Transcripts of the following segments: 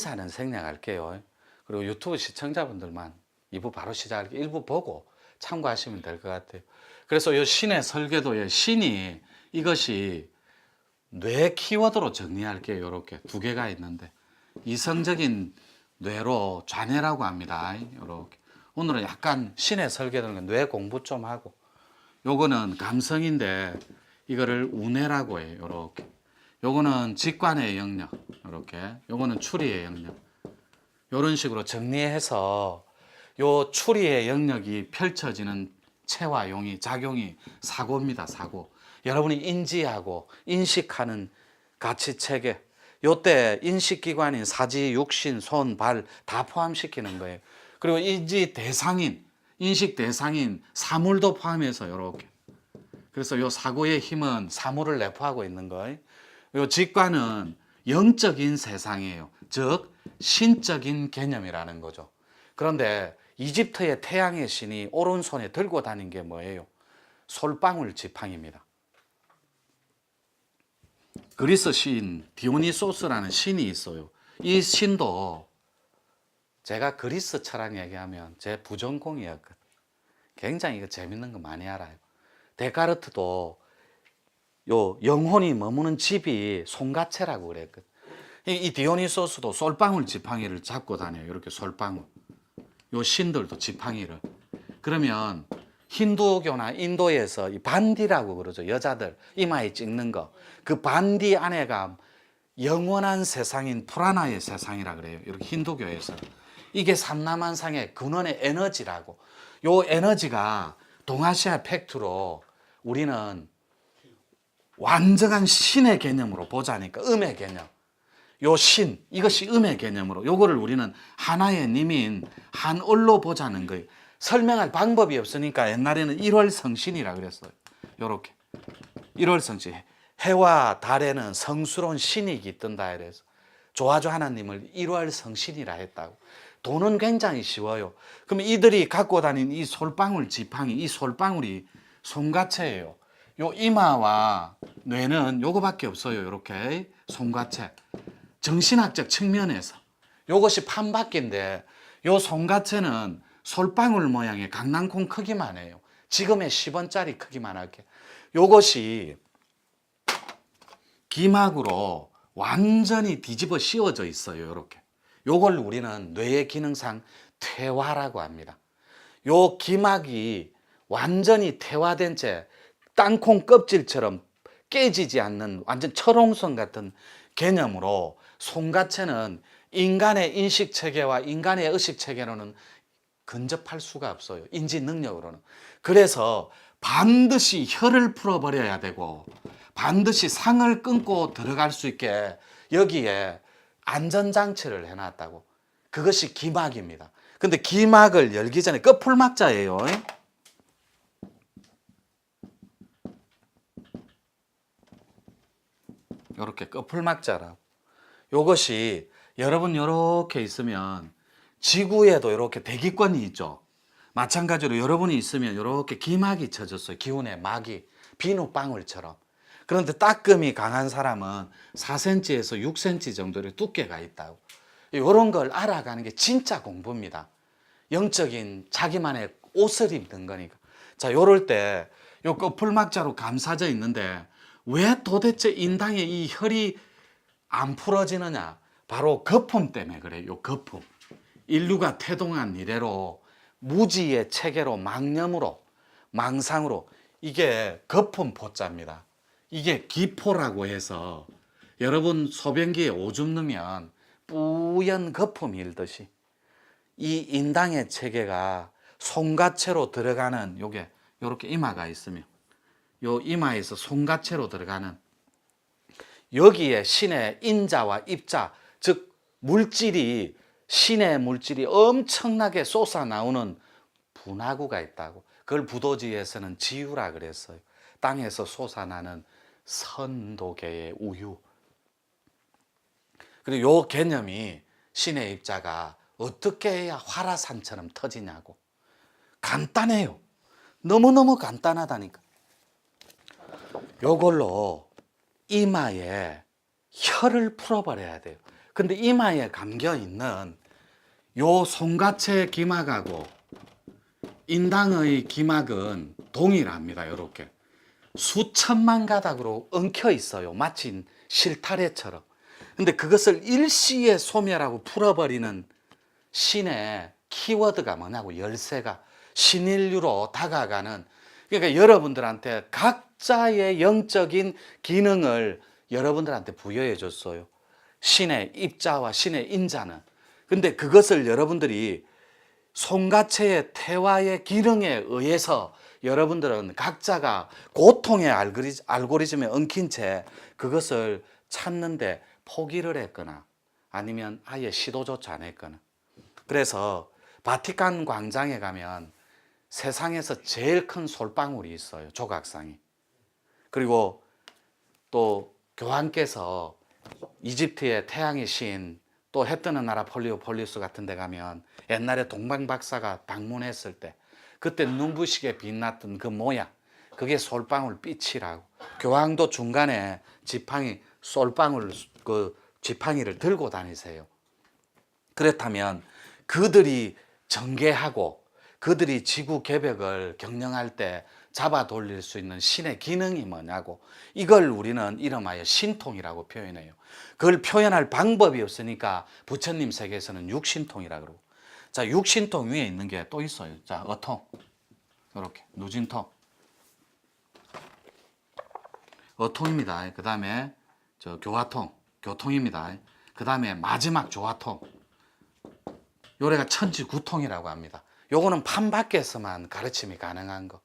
인사는 생략할게요. 그리고 유튜브 시청자분들만 2부 바로 시작할게요. 1부 보고 참고하시면 될 것 같아요. 그래서 이 신의 설계도의 신이 이것이 뇌 키워드로 정리할게요. 이렇게 두 개가 있는데 이성적인 뇌로 좌뇌라고 합니다. 이렇게 오늘은 약간 신의 설계도는 뇌 공부 좀 하고 요거는 감성인데 이거를 우뇌라고 해요. 이렇게 요거는 직관의 영역 이렇게 요거는 추리의 영역 이런 식으로 정리해서 요 추리의 영역이 펼쳐지는 체와 용이 작용이 사고입니다. 사고. 여러분이 인지하고 인식하는 가치 체계. 요때 인식 기관인 사지, 육신, 손, 발 다 포함시키는 거예요. 그리고 인지 대상인, 인식 대상인 사물도 포함해서 요렇게. 그래서 요 사고의 힘은 사물을 내포하고 있는 거예요. 요 직관은 영적인 세상이에요. 즉 신적인 개념이라는 거죠. 그런데 이집트의 태양의 신이 오른손에 들고 다닌 게 뭐예요? 솔방울 지팡입니다. 그리스 시인 디오니소스라는 신이 있어요. 이 신도 제가 그리스 철학 얘기하면 제 부전공이었거든. 굉장히 이거 재밌는 거 많이 알아요. 데카르트도 요 영혼이 머무는 집이 송가체라고 그랬거든. 이, 이 디오니소스도 솔방울 지팡이를 잡고 다녀요. 이렇게 솔방울. 요 신들도 지팡이를. 그러면 힌두교나 인도에서 이 반디라고 그러죠. 여자들 이마에 찍는 거. 그 반디 안에가 영원한 세상인 프라나의 세상이라 그래요. 이렇게 힌두교에서. 이게 삼라만상의 근원의 에너지라고. 요 에너지가 동아시아 팩트로 우리는 완전한 신의 개념으로 보자니까 음의 개념. 요 신, 이것이 음의 개념으로 요거를 우리는 하나의 님인 한올로 보자는 거예요. 설명할 방법이 없으니까 옛날에는 1월 성신이라 그랬어요. 요렇게. 1월 성신. 해와 달에는 성스러운 신이 깃든다 이래서 조아조 하나님을 1월 성신이라 했다고. 돈은 굉장히 쉬워요. 그럼 이들이 갖고 다닌 이 솔방울 지팡이, 이 솔방울이 손가체예요. 요 이마와 뇌는 요거밖에 없어요. 이렇게 손가체. 정신학적 측면에서 요것이 판박기인데 요 손가체는 솔방울 모양의 강낭콩 크기만 해요. 지금의 10원짜리 크기만 하게. 요것이 기막으로 완전히 뒤집어 씌워져 있어요. 이렇게. 요걸 우리는 뇌의 기능상 퇴화라고 합니다. 요 기막이 완전히 퇴화된 채 땅콩 껍질처럼 깨지지 않는 완전 철옹성 같은 개념으로 송가체는 인간의 인식 체계와 인간의 의식 체계로는 근접할 수가 없어요. 인지 능력으로는. 그래서 반드시 혀를 풀어버려야 되고 반드시 상을 끊고 들어갈 수 있게 여기에 안전장치를 해놨다고. 그것이 기막입니다. 근데 기막을 열기 전에 끝풀막자예요. 요렇게 끝풀막자라고. 요것이 여러분 요렇게 있으면 지구에도 이렇게 대기권이 있죠. 마찬가지로 여러분이 있으면 이렇게 기막이 쳐졌어요. 기운의 막이 비누방울처럼. 그런데 따끔이 강한 사람은 4cm에서 6cm 정도의 두께가 있다고. 이런 걸 알아가는 게 진짜 공부입니다. 영적인 자기만의 옷을 입는 거니까. 자, 요럴 때, 요 끝풀막자로 감싸져 있는데, 왜 도대체 인당의 이 혈이 안 풀어지느냐? 바로 거품 때문에 그래요. 요 거품. 인류가 태동한 이래로 무지의 체계로 망념으로 망상으로 이게 거품 포자입니다. 이게 기포라고 해서 여러분 소변기에 오줌 넣으면 뿌연 거품이 일듯이 이 인당의 체계가 송가체로 들어가는 요게 요렇게 이마가 있으면 요 이마에서 송가체로 들어가는 여기에 신의 인자와 입자 즉 물질이 신의 물질이 엄청나게 솟아 나오는 분화구가 있다고. 그걸 부도지에서는 지유라 그랬어요. 땅에서 솟아나는 선도계의 우유. 그리고 요 개념이 신의 입자가 어떻게 해야 화라산처럼 터지냐고. 간단해요. 너무너무 간단하다니까. 요걸로 이마에 혀를 풀어버려야 돼요. 근데 이마에 감겨 있는 요 손가체 기막하고 인당의 기막은 동일합니다. 이렇게 수천만 가닥으로 엉켜 있어요. 마치 실타래처럼. 근데 그것을 일시에 소멸하고 풀어버리는 신의 키워드가 뭐냐고 열쇠가 신인류로 다가가는 그러니까 여러분들한테 각자의 영적인 기능을 여러분들한테 부여해 줬어요. 신의 입자와 신의 인자는. 근데 그것을 여러분들이 손가체의 태화의 기능에 의해서 여러분들은 각자가 고통의 알고리- 알고리즘에 엉킨 채 그것을 찾는데 포기를 했거나 아니면 아예 시도조차 안 했거나 그래서 바티칸 광장에 가면 세상에서 제일 큰 솔방울이 있어요. 조각상이. 그리고 또 교황께서 이집트의 태양의 신, 또 해 뜨는 나라 폴리오폴리스 같은 데 가면 옛날에 동방 박사가 방문했을 때 그때 눈부시게 빛났던 그 모양, 그게 솔방울 빛이라고. 교황도 중간에 지팡이, 솔방울 그 지팡이를 들고 다니세요. 그렇다면 그들이 전개하고 그들이 지구 개벽을 경영할 때 잡아 돌릴 수 있는 신의 기능이 뭐냐고 이걸 우리는 이름하여 신통이라고 표현해요. 그걸 표현할 방법이 없으니까 부처님 세계에서는 육신통이라 그러고 자 육신통 위에 있는 게 또 있어요. 자 어통 이렇게 누진통 어통입니다. 그 다음에 저 교화통 교통입니다. 그 다음에 마지막 조화통 요래가 천지구통이라고 합니다. 요거는 판 밖에서만 가르침이 가능한 거.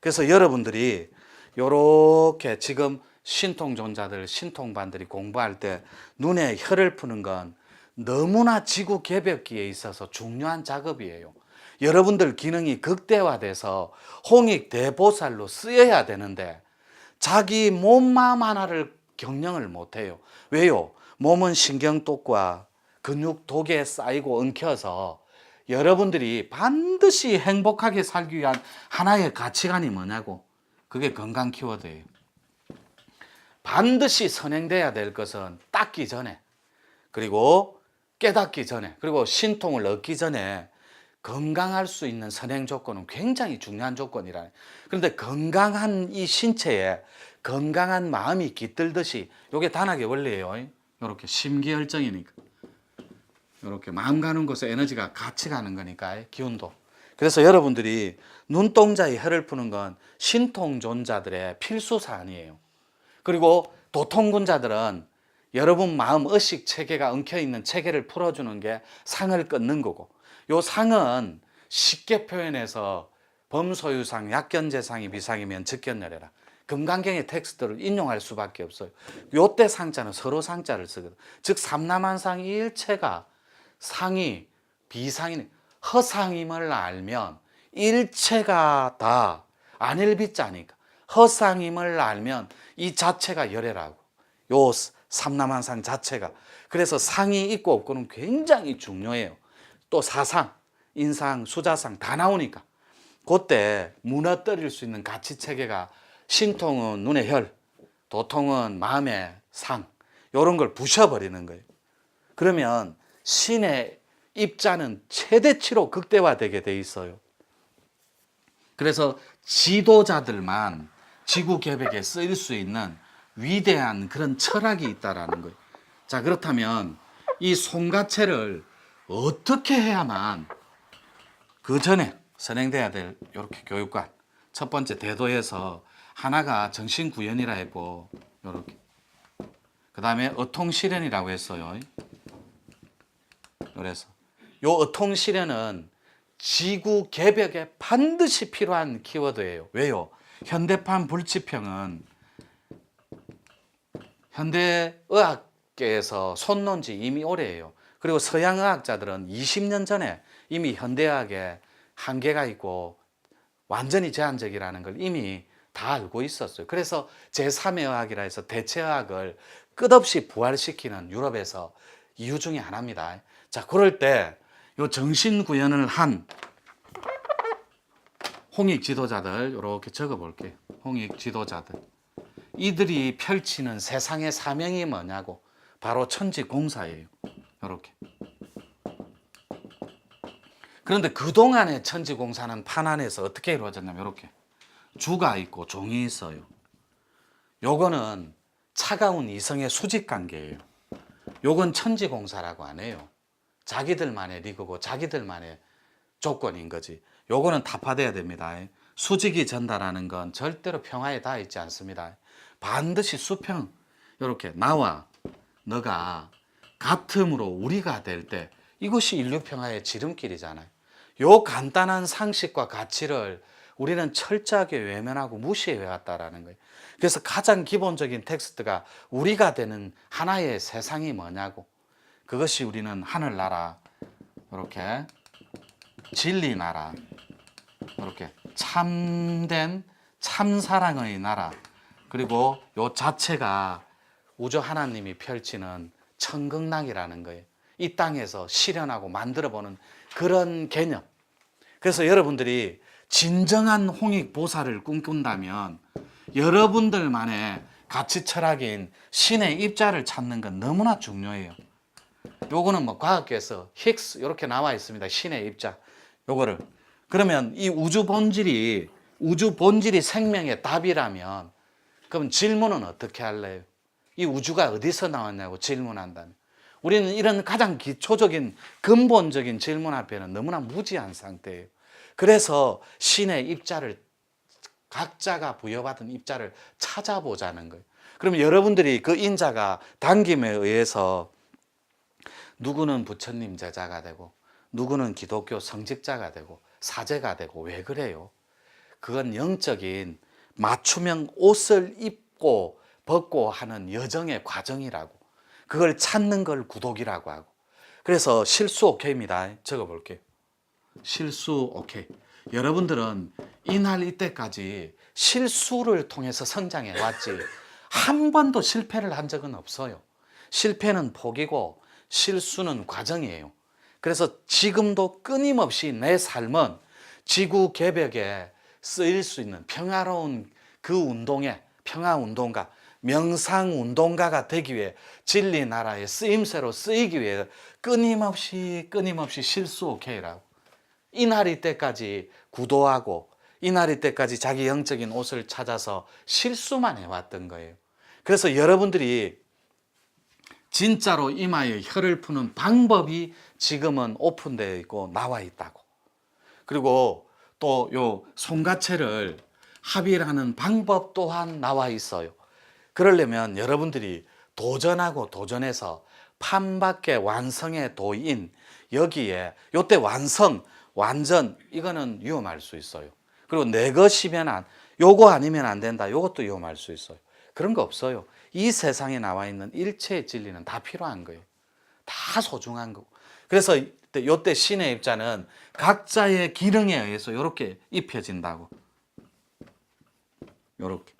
그래서 여러분들이 요렇게 지금 신통존자들, 신통반들이 공부할 때 눈에 혀를 푸는 건 너무나 지구 개벽기에 있어서 중요한 작업이에요. 여러분들 기능이 극대화돼서 홍익 대보살로 쓰여야 되는데 자기 몸, 마음 하나를 경영을 못해요. 왜요? 몸은 신경독과 근육 독에 쌓이고 엉켜서 여러분들이 반드시 행복하게 살기 위한 하나의 가치관이 뭐냐고. 그게 건강 키워드예요. 반드시 선행돼야 될 것은 닦기 전에 그리고 깨닫기 전에 그리고 신통을 얻기 전에 건강할 수 있는 선행 조건은 굉장히 중요한 조건이라. 그런데 건강한 이 신체에 건강한 마음이 깃들듯이 이게 단학의 원리예요. 이렇게 심기열정이니까. 이렇게 마음 가는 곳에 에너지가 같이 가는 거니까 기운도. 그래서 여러분들이 눈동자에 혀를 푸는 건 신통존자들의 필수 사안이에요. 그리고 도통군자들은 여러분 마음 의식 체계가 엉켜 있는 체계를 풀어주는 게 상을 끊는 거고, 요 상은 쉽게 표현해서 범소유상, 약견재상이 비상이면 즉견열애라. 금강경의 텍스트를 인용할 수밖에 없어요. 요때 상자는 서로 상자를 쓰거든. 즉 삼남한상 일체가 상이 비상이 허상임을 알면 일체가 다 안일비자니까. 허상임을 알면 이 자체가 열애라고. 요 삼남한상 자체가. 그래서 상이 있고 없고는 굉장히 중요해요. 또 사상 인상 수자상 다 나오니까. 그때 무너뜨릴 수 있는 가치 체계가 신통은 눈의 혈 도통은 마음의 상 이런 걸 부셔버리는 거예요. 그러면 신의 입자는 최대치로 극대화되게 돼 있어요. 그래서 지도자들만 지구 개벽에 쓰일 수 있는 위대한 그런 철학이 있다라는 거예요. 자, 그렇다면 이 손가체를 어떻게 해야만 그 전에 선행돼야 될 이렇게 교육관 첫 번째 대도에서 하나가 정신구현이라 했고 이렇게 그 다음에 어통실현이라고 했어요. 그래서 요 어통 실현은 지구 개벽에 반드시 필요한 키워드예요. 왜요? 현대판 불치평은 현대 의학계에서 손놓은 지 이미 오래예요. 그리고 서양 의학자들은 20년 전에 이미 현대의학에 한계가 있고 완전히 제한적이라는 걸 이미 다 알고 있었어요. 그래서 제3의 의학이라 해서 대체의학을 끝없이 부활시키는 유럽에서 이유 중에 하나입니다. 자, 그럴 때요 정신 구현을 한 홍익 지도자들 이렇게 적어 볼게요. 홍익 지도자들. 이들이 펼치는 세상의 사명이 뭐냐고 바로 천지 공사예요. 이렇게. 그런데 그동안의 천지 공사는 판 안에서 어떻게 이루어졌냐면 이렇게 주가 있고 종이 있어요. 요거는 차가운 이성의 수직 관계예요. 요건 천지 공사라고 안 해요. 자기들만의 리그고 자기들만의 조건인 거지. 요거는 타파돼야 됩니다. 수직이 전달하는 건 절대로 평화에 닿아 있지 않습니다. 반드시 수평 이렇게 나와 너가 같음으로 우리가 될 때 이것이 인류 평화의 지름길이잖아요. 요 간단한 상식과 가치를 우리는 철저하게 외면하고 무시해 왔다라는 거예요. 그래서 가장 기본적인 텍스트가 우리가 되는 하나의 세상이 뭐냐고. 그것이 우리는 하늘나라 이렇게 진리 나라 이렇게 참된 참사랑의 나라 그리고 요 자체가 우주 하나님이 펼치는 천극락이라는 거예요. 이 땅에서 실현하고 만들어 보는 그런 개념. 그래서 여러분들이 진정한 홍익 보살을 꿈꾼다면 여러분들만의 가치 철학인 신의 입자를 찾는 건 너무나 중요해요. 요거는 뭐 과학계에서 힉스 이렇게 나와 있습니다. 신의 입자. 요거를 그러면 이 우주 본질이 우주 본질이 생명의 답이라면 그럼 질문은 어떻게 할래요? 이 우주가 어디서 나왔냐고 질문한다면 우리는 이런 가장 기초적인 근본적인 질문 앞에는 너무나 무지한 상태예요. 그래서 신의 입자를 각자가 부여받은 입자를 찾아보자는 거예요. 그럼 여러분들이 그 인자가 당김에 의해서 누구는 부처님 제자가 되고 누구는 기독교 성직자가 되고 사제가 되고 왜 그래요? 그건 영적인 맞춤형 옷을 입고 벗고 하는 여정의 과정이라고. 그걸 찾는 걸 구독이라고 하고. 그래서 실수 오케이입니다. 적어 볼게요. 실수 오케이. 여러분들은 이날 이때까지 실수를 통해서 성장해 왔지 한 번도 실패를 한 적은 없어요. 실패는 복이고 실수는 과정이에요. 그래서 지금도 끊임없이 내 삶은 지구 개벽에 쓰일 수 있는 평화로운 그 운동에 평화 운동가, 명상 운동가가 되기 위해 진리 나라의 쓰임새로 쓰이기 위해 끊임없이 끊임없이 실수 오케이라고 이날이 때까지 구도하고 이날이 때까지 자기 영적인 옷을 찾아서 실수만 해왔던 거예요. 그래서 여러분들이 진짜로 이마에 혀를 푸는 방법이 지금은 오픈되어 있고 나와 있다고. 그리고 또 요 손가채를 합의하는 방법 또한 나와 있어요. 그러려면 여러분들이 도전하고 도전해서 판밖의 완성의 도인 여기에 요때 완성 완전 이거는 위험할 수 있어요. 그리고 내 것이면 안 요거 아니면 안 된다. 요것도 위험할 수 있어요. 그런 거 없어요. 이 세상에 나와 있는 일체의 진리는 다 필요한 거예요. 다 소중한 거고. 그래서 이때 신의 입자는 각자의 기능에 의해서 이렇게 입혀진다고. 요렇게.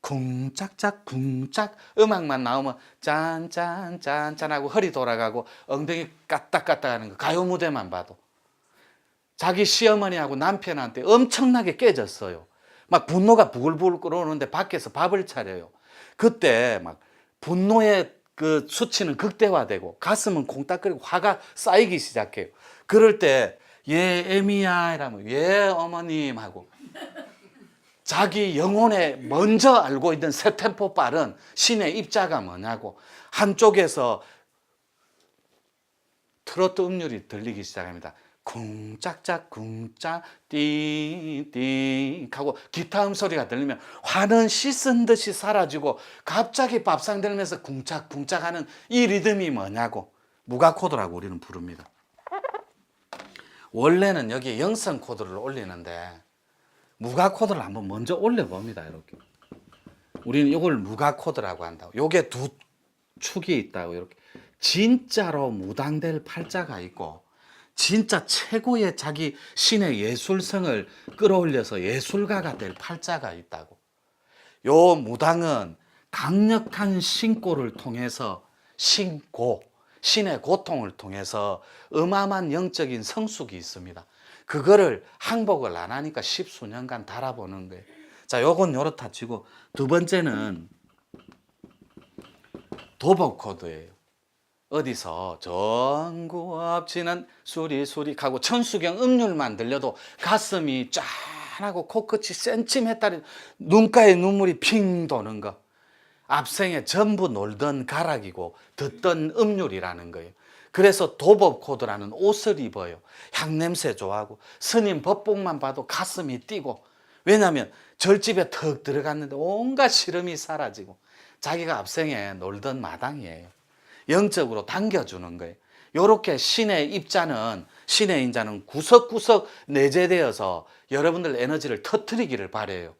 쿵짝짝 쿵짝 음악만 나오면 짠짠짠짠 하고 허리 돌아가고 엉덩이 까딱까딱 하는 거 가요 무대만 봐도 자기 시어머니하고 남편한테 엄청나게 깨졌어요. 막 분노가 부글부글 끓어오는데 밖에서 밥을 차려요. 그때 막 분노의 그 수치는 극대화되고 가슴은 콩닥거리고 화가 쌓이기 시작해요. 그럴 때예 에미야 이러면 예 어머님 하고 자기 영혼에 먼저 알고 있는 세 템포 빠른 신의 입자가 뭐냐고 한쪽에서 트로트 음률이 들리기 시작합니다. 쿵짝짝 쿵짝 띵띵 하고 기타 음소리가 들리면 화는 씻은 듯이 사라지고 갑자기 밥상 들면서 쿵짝 쿵짝 하는 이 리듬이 뭐냐고 무가 코드라고 우리는 부릅니다. 원래는 여기 영성 코드를 올리는데 무가 코드를 한번 먼저 올려 봅니다. 이렇게. 우리는 이걸 무가 코드라고 한다고. 요게 두 축이 있다고 이렇게. 진짜로 무당될 팔자가 있고 진짜 최고의 자기 신의 예술성을 끌어올려서 예술가가 될 팔자가 있다고. 요 무당은 강력한 신고를 통해서 신고, 신의 고통을 통해서 어마어마한 영적인 성숙이 있습니다. 그거를 항복을 안 하니까 십수년간 달아보는 거예요. 자, 요건 요렇다 치고 두 번째는 도복 코드예요. 어디서 전구 없지는 수리수리하고 천수경 음률만 들려도 가슴이 짠하고 코끝이 센치메달이 눈가에 눈물이 핑 도는 거 앞생에 전부 놀던 가락이고 듣던 음률이라는 거예요. 그래서 도법 코드라는 옷을 입어요. 향냄새 좋아하고 스님 법복만 봐도 가슴이 뛰고 왜냐하면 절집에 턱 들어갔는데 온갖 시름이 사라지고 자기가 앞생에 놀던 마당이에요. 영적으로 당겨주는 거예요. 요렇게 신의 입자는 신의 인자는 구석구석 내재되어서 여러분들 에너지를 터트리기를 바래요.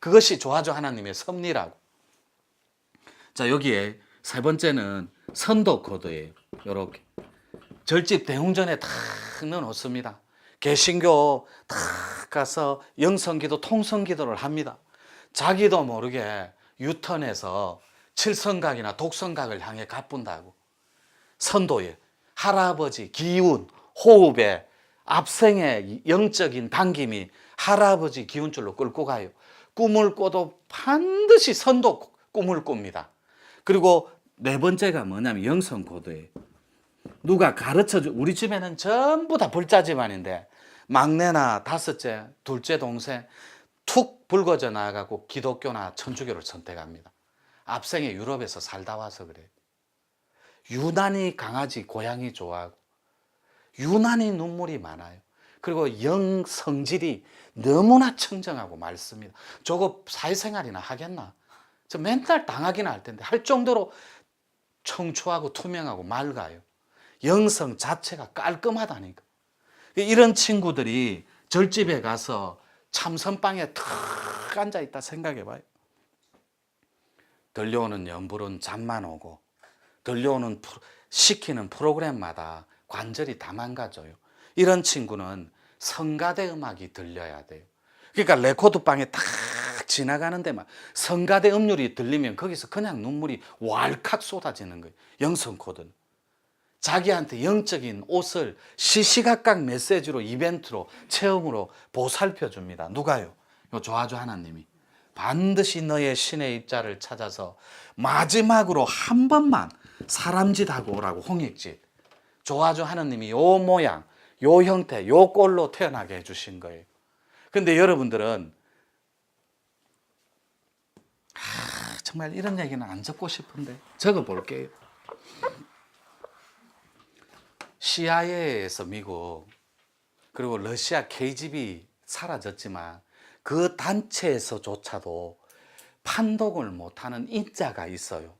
그것이 조화조 하나님의 섭리라고. 자 여기에 세 번째는 선도 코드예요. 요렇게 절집 대웅전에 탁 넣어놓습니다. 개신교 탁 가서 영성기도 통성기도를 합니다. 자기도 모르게 유턴해서 칠성각이나 독성각을 향해 가뿐다고. 선도에 할아버지 기운, 호흡에 앞생의 영적인 당김이 할아버지 기운줄로 끌고 가요. 꿈을 꿔도 반드시 선도 꿈을 꿉니다. 그리고 네 번째가 뭐냐면 영성 코드예요. 누가 가르쳐 주 우리 집에는 전부 다 불자 집안인데 막내나 다섯째, 둘째 동생 툭 붉어져 나가고 기독교나 천주교를 선택합니다. 앞생에 유럽에서 살다 와서 그래요. 유난히 강아지, 고양이 좋아하고 유난히 눈물이 많아요. 그리고 영 성질이 너무나 청정하고 맑습니다. 저거 사회생활이나 하겠나? 저 맨날 당하기나 할 텐데 할 정도로 청초하고 투명하고 맑아요. 영성 자체가 깔끔하다니까. 이런 친구들이 절집에 가서 참선방에 탁 앉아 있다 생각해 봐요. 들려오는 연불은 잠만 오고 들려오는 프로- 시키는 프로그램마다 관절이 다 망가져요. 이런 친구는 성가대 음악이 들려야 돼요. 그러니까 레코드 방에 탁 지나가는 데만 성가대 음률이 들리면 거기서 그냥 눈물이 왈칵 쏟아지는 거예요. 영성 코드는. 자기한테 영적인 옷을 시시각각 메시지로 이벤트로 체험으로 보살펴 줍니다. 누가요? 요 조아조 하나님이 반드시 너의 신의 입자를 찾아서 마지막으로 한 번만 사람짓하고 오라고 홍익짓. 조아조 하나님이 요 모양, 요 형태, 요 꼴로 태어나게 해주신 거예요. 근데 여러분들은 아, 정말 이런 얘기는 안 적고 싶은데 적어 볼게요. CIA에서 미국 그리고 러시아 KGB 사라졌지만 그 단체에서조차도 판독을 못하는 인자가 있어요.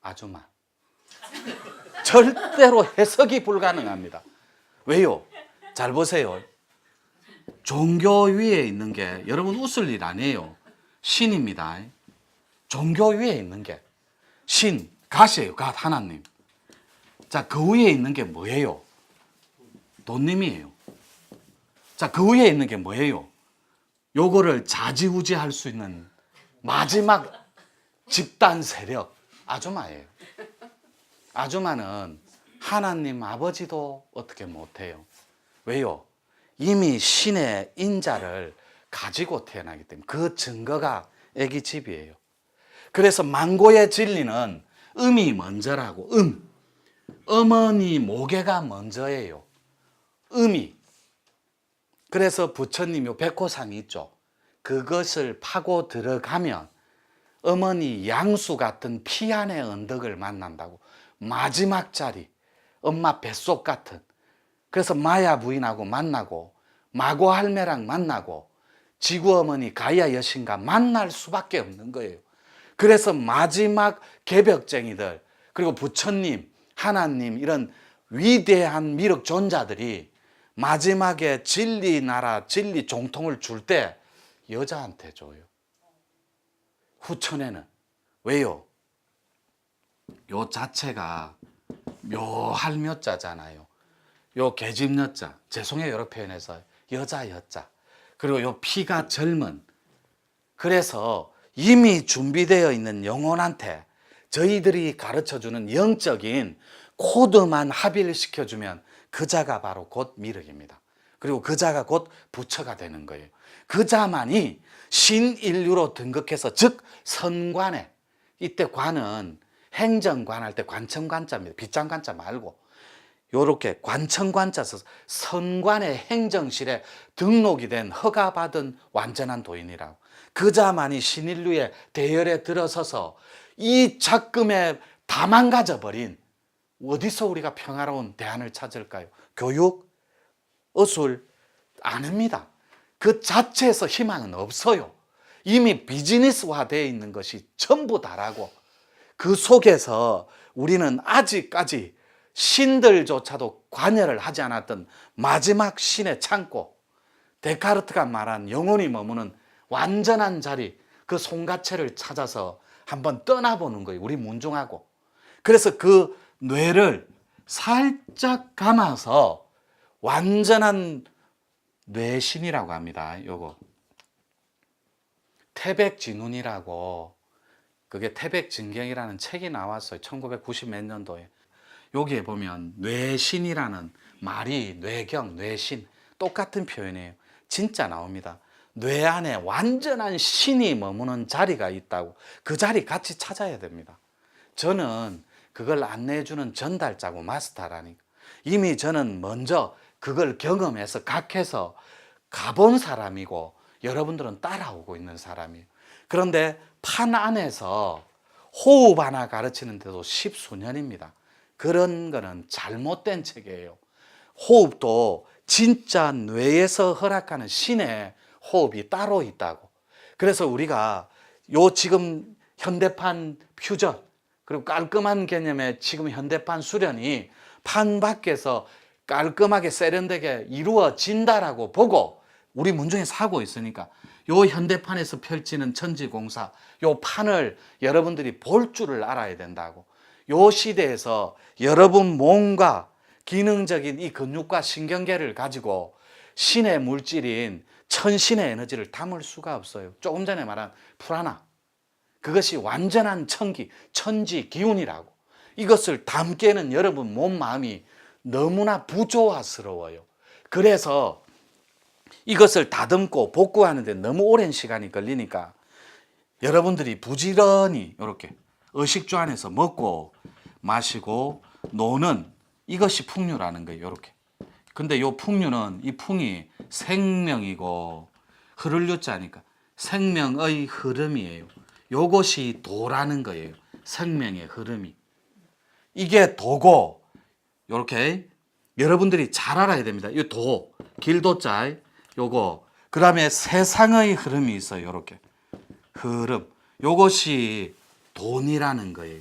아주마. 절대로 해석이 불가능합니다. 왜요? 잘 보세요. 종교 위에 있는 게 여러분 웃을 일 아니에요. 신입니다. 종교 위에 있는 게 신, 가시예요. 갓 하나님. 자, 그 위에 있는 게 뭐예요? 돈님이에요. 자, 그 위에 있는 게 뭐예요? 요거를 자지우지할 수 있는 마지막 집단 세력 아주마예요. 아주마는 하나님 아버지도 어떻게 못해요. 왜요? 이미 신의 인자를 가지고 태어나기 때문에 그 증거가 애기 집이에요. 그래서 망고의 진리는 음이 먼저라고 음. 어머니 모계가 먼저예요. 음이. 그래서 부처님 요 백호상이 있죠. 그것을 파고 들어가면 어머니 양수 같은 피 안의 언덕을 만난다고. 마지막 자리. 엄마 뱃속 같은. 그래서 마야 부인하고 만나고 마고 할매랑 만나고 지구 어머니 가야 여신과 만날 수밖에 없는 거예요. 그래서 마지막 개벽쟁이들 그리고 부처님 하나님 이런 위대한 미륵 존자들이 마지막에 진리 나라 진리 종통을 줄 때 여자한테 줘요. 후천에는 왜요? 요 자체가 묘할 묘자잖아요. 요 계집 여자 죄송해요 여러 표현해서 여자 여 자 그리고 요 피가 젊은 그래서 이미 준비되어 있는 영혼한테 저희들이 가르쳐 주는 영적인 코드만 합의를 시켜주면 그 자가 바로 곧 미륵입니다. 그리고 그 자가 곧 부처가 되는 거예요. 그 자만이 신인류로 등극해서 즉 선관에 이때 관은 행정관 할 때 관청관자입니다. 빗장관자 말고 요렇게 관청관자 써서 선관의 행정실에 등록이 된 허가받은 완전한 도인이라고 그 자만이 신인류의 대열에 들어서서 이 작금에 다 망가져 버린 어디서 우리가 평화로운 대안을 찾을까요? 교육, 어술 아닙니다. 그 자체에서 희망은 없어요. 이미 비즈니스화 되어 있는 것이 전부 다라고 그 속에서 우리는 아직까지 신들조차도 관여를 하지 않았던 마지막 신의 창고 데카르트가 말한 영혼이 머무는 완전한 자리 그 송가체를 찾아서 한번 떠나보는 거예요. 우리 문중하고. 그래서 그 뇌를 살짝 감아서 완전한 뇌신이라고 합니다. 요거. 태백진운이라고 그게 태백진경이라는 책이 나왔어요. 1990 몇 년도에. 여기에 보면 뇌신이라는 말이 뇌경, 뇌신 똑같은 표현이에요. 진짜 나옵니다. 뇌 안에 완전한 신이 머무는 자리가 있다고 그 자리 같이 찾아야 됩니다. 저는 그걸 안내해주는 전달자고 마스터라니까. 이미 저는 먼저 그걸 경험해서 각해서 가본 사람이고 여러분들은 따라오고 있는 사람이에요. 그런데 판 안에서 호흡 하나 가르치는데도 십수년입니다. 그런 거는 잘못된 책이에요. 호흡도 진짜 뇌에서 허락하는 신의 호흡이 따로 있다고. 그래서 우리가 요 지금 현대판 퓨전 그리고 깔끔한 개념의 지금 현대판 수련이 판 밖에서 깔끔하게 세련되게 이루어진다라고 보고 우리 문중에 사고 있으니까 요 현대판에서 펼치는 천지공사 요 판을 여러분들이 볼 줄을 알아야 된다고. 요 시대에서 여러분 몸과 기능적인 이 근육과 신경계를 가지고 신의 물질인 천신의 에너지를 담을 수가 없어요. 조금 전에 말한 프라나 그것이 완전한 천기, 천지 기운이라고 이것을 담게는 여러분 몸 마음이 너무나 부조화스러워요 그래서 이것을 다듬고 복구하는데 너무 오랜 시간이 걸리니까 여러분들이 부지런히 이렇게 의식주 안에서 먹고 마시고 노는 이것이 풍류라는 거예요. 이렇게. 근데 요 풍류는 이 풍이 생명이고 흐를 유자니까 생명의 흐름이에요. 요것이 도라는 거예요. 생명의 흐름이. 이게 도고 요렇게 여러분들이 잘 알아야 됩니다. 이 도, 길도자, 요거. 그 다음에 세상의 흐름이 있어요. 요렇게. 흐름. 요것이 돈이라는 거예요.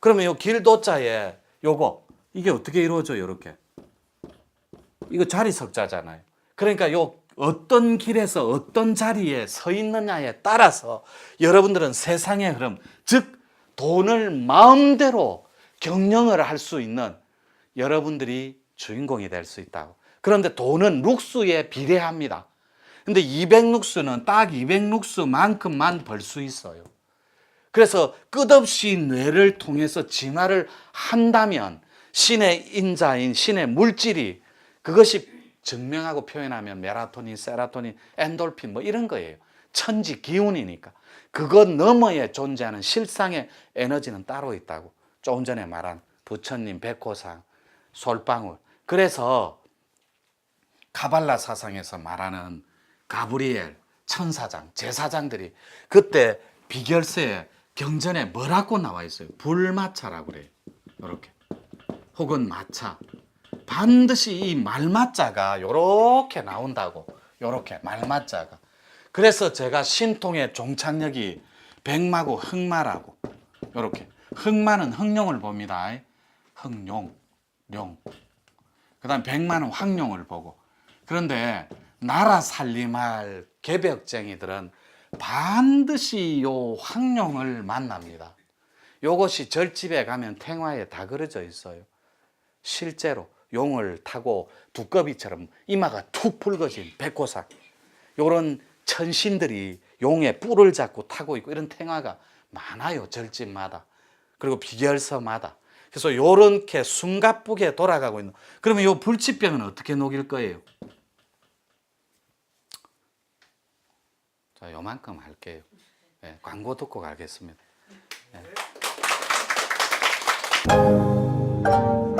그러면 요 길도자에 요거. 이게 어떻게 이루어져요? 요렇게. 이거 자리석자잖아요. 그러니까 요 어떤 길에서 어떤 자리에 서 있느냐에 따라서 여러분들은 세상의 흐름, 즉 돈을 마음대로 경영을 할 수 있는 여러분들이 주인공이 될 수 있다고. 그런데 돈은 룩수에 비례합니다. 근데 200룩수는 딱 200룩수만큼만 벌 수 있어요. 그래서 끝없이 뇌를 통해서 진화를 한다면 신의 인자인 신의 물질이 그것이 증명하고 표현하면 메라토닌, 세라토닌, 엔돌핀 뭐 이런 거예요. 천지 기운이니까. 그것 너머에 존재하는 실상의 에너지는 따로 있다고. 조금 전에 말한 부처님, 백호상, 솔방울. 그래서 카발라 사상에서 말하는 가브리엘, 천사장, 제사장들이 그때 비결서에 경전에 뭐라고 나와 있어요? 불마차라고 그래요. 이렇게. 혹은 마차. 반드시 이 말마자가 요렇게 나온다고. 요렇게 말마자가. 그래서 제가 신통의 종착역이 백마고 흑마라고. 요렇게. 흑마는 흑룡을 봅니다. 흑룡, 룡. 그 다음 백마는 황룡을 보고. 그런데 나라 살림할 개벽쟁이들은 반드시 요 황룡을 만납니다. 요것이 절집에 가면 탱화에 다 그려져 있어요. 실제로 용을 타고 두꺼비처럼 이마가 툭 붉어진 백호삭 요런 천신들이 용의 뿔을 잡고 타고 있고 이런 탱화가 많아요 절집마다 그리고 비결서마다 그래서 요렇게 숨가쁘게 돌아가고 있는 그러면 요 불치병은 어떻게 녹일 거예요? 자 요만큼 할게요 예, 광고 듣고 가겠습니다 예. 예.